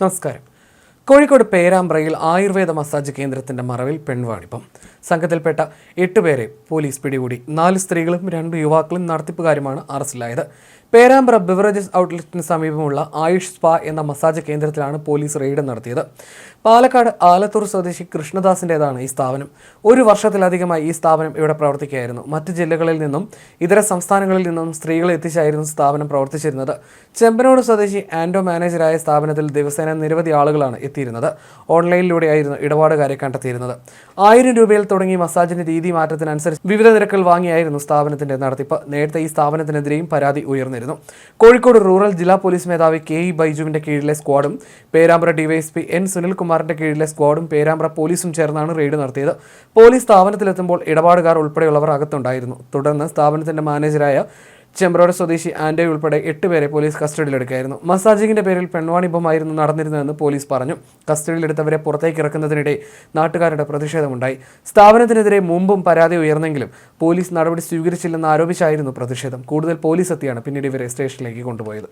നമസ്കാരം. കോഴിക്കോട് പേരാമ്പ്രയിൽ ആയുർവേദ മസാജ് കേന്ദ്രത്തിന്റെ മറവിൽ പെൺവാണിപ്പം. സംഘത്തിൽപ്പെട്ട എട്ടുപേരെ പോലീസ് പിടികൂടി. നാല് സ്ത്രീകളും രണ്ട് യുവാക്കളും നടത്തിപ്പുകാരുമാണ് അറസ്റ്റിലായത്. പേരാമ്പ്ര ബിവറേജസ് ഔട്ട്ലെറ്റിന് സമീപമുള്ള ആയുഷ് സ്പാ എന്ന മസാജ് കേന്ദ്രത്തിലാണ് പോലീസ് റെയ്ഡ് നടത്തിയത്. പാലക്കാട് ആലത്തൂർ സ്വദേശി കൃഷ്ണദാസിന്റെതാണ് ഈ സ്ഥാപനം. ഒരു വർഷത്തിലധികമായി ഈ സ്ഥാപനം ഇവിടെ പ്രവർത്തിക്കുകയായിരുന്നു. മറ്റ് ജില്ലകളിൽ നിന്നും ഇതര സംസ്ഥാനങ്ങളിൽ നിന്നും സ്ത്രീകളെ എത്തിച്ചായിരുന്നു സ്ഥാപനം പ്രവർത്തിച്ചിരുന്നത്. ചെമ്പനോട് സ്വദേശി ആൻഡോ മാനേജരായ സ്ഥാപനത്തിൽ ദിവസേന നിരവധി ആളുകളാണ് എത്തിയിരുന്നത്. ഓൺലൈനിലൂടെയായിരുന്നു ഇടപാടുകാരെ കണ്ടെത്തിയിരുന്നത്. ആയിരം രൂപയിൽ തുടങ്ങി മസാജിന്റെ രീതി മാറ്റത്തിനനുസരിച്ച് വിവിധ നിരക്കുകൾ വാങ്ങിയായിരുന്നു സ്ഥാപനത്തിന്റെ നടത്തിപ്പ്. നേരത്തെ ഈ സ്ഥാപനത്തിനെതിരെയും പരാതി ഉയർന്നിരുന്നു കോഴിക്കോട് റൂറൽ ജില്ലാ പോലീസ് മേധാവി കെ ഇ ബൈജുവിന്റെ കീഴിലെ സ്ക്വാഡും പേരാമ്പ്ര ഡിവൈഎസ്പി എൻ സുനിൽകുമാറിന്റെ കീഴിലെ സ്ക്വാഡും പേരാമ്പ്ര പോലീസും ചേർന്നാണ് റെയ്ഡ് നടത്തിയത്. പോലീസ് സ്ഥാപനത്തിലെത്തുമ്പോൾ ഇടപാടുകാർ ഉൾപ്പെടെയുള്ളവർ അകത്തുണ്ടായിരുന്നു. തുടർന്ന് സ്ഥാപനത്തിന്റെ മാനേജരായ ചെമ്പ്രോട് സ്വദേശി ആൻഡോയ് ഉൾപ്പെടെ എട്ട് പേരെ പോലീസ് കസ്റ്റഡിയിലെടുക്കായിരുന്നു മസാജിങ്ങിന്റെ പേരിൽ പെൺവാണിഭമായിരുന്നു നടന്നിരുന്നതെന്ന് പോലീസ് പറഞ്ഞു. കസ്റ്റഡിയിലെടുത്തവരെ പുറത്തേക്ക് ഇറക്കുന്നതിനിടെ നാട്ടുകാരുടെ പ്രതിഷേധമുണ്ടായി. സ്ഥാപനത്തിനെതിരെ മുമ്പും പരാതി ഉയർന്നെങ്കിലും പോലീസ് നടപടി സ്വീകരിച്ചില്ലെന്ന് ആരോപിച്ചായിരുന്നു പ്രതിഷേധം. കൂടുതൽ പോലീസ് എത്തിയാണ് പിന്നീട് ഇവരെ സ്റ്റേഷനിലേക്ക് കൊണ്ടുപോയത്.